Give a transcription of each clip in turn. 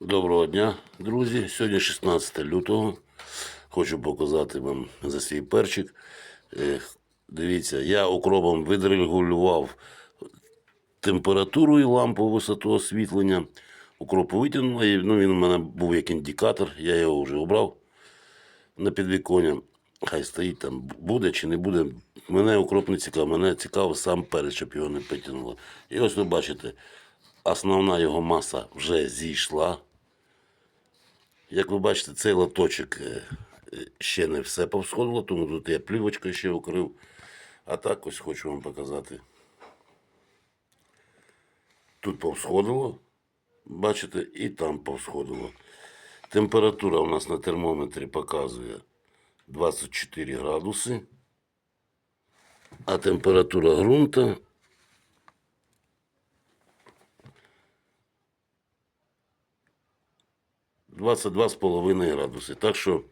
Доброго дня, друзі. Сьогодні 16 лютого. Хочу показати вам за свій перчик. Е, Дивіться, я окропом відрегулював температуру і лампу висоту освітлення. Укроп витягнула, і ну, він у мене був як індикатор, я його вже обрав на підвіконня. Хай стоїть там, буде чи не буде. Мене укроп не цікав, мене цікаво сам перець, щоб його не потягнуло. І ось ви бачите, основна його маса вже зійшла. Як ви бачите, цей лоточок е, е, ще не все повсходило, тому тут я плівочкою ще укрив. А так ось хочу вам показати. Тут повсходило, бачите, і там повсходило. Температура у нас на термометрі показує 24 градуси, а температура ґрунта – 22,5 градуси. Так що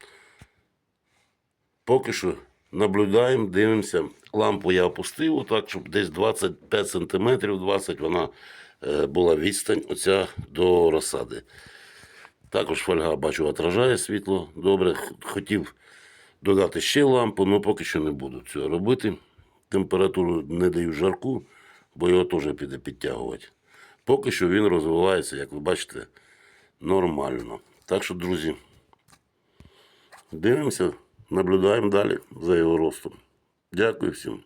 поки що наблюдаємо, дивимося. Лампу я опустив, так, щоб десь 25 сантиметрів, 20 вона е, була відстань оця до розсади. Також фольга, бачу, отражає світло. Добре, хотів додати ще лампу, але поки що не буду цього робити. Температуру не даю жарку, бо його теж піде підтягувати. Поки що він розвивається, як ви бачите, нормально. Так що, друзі, дивимося, наблюдаємо далі за його ростом. Дякую всім.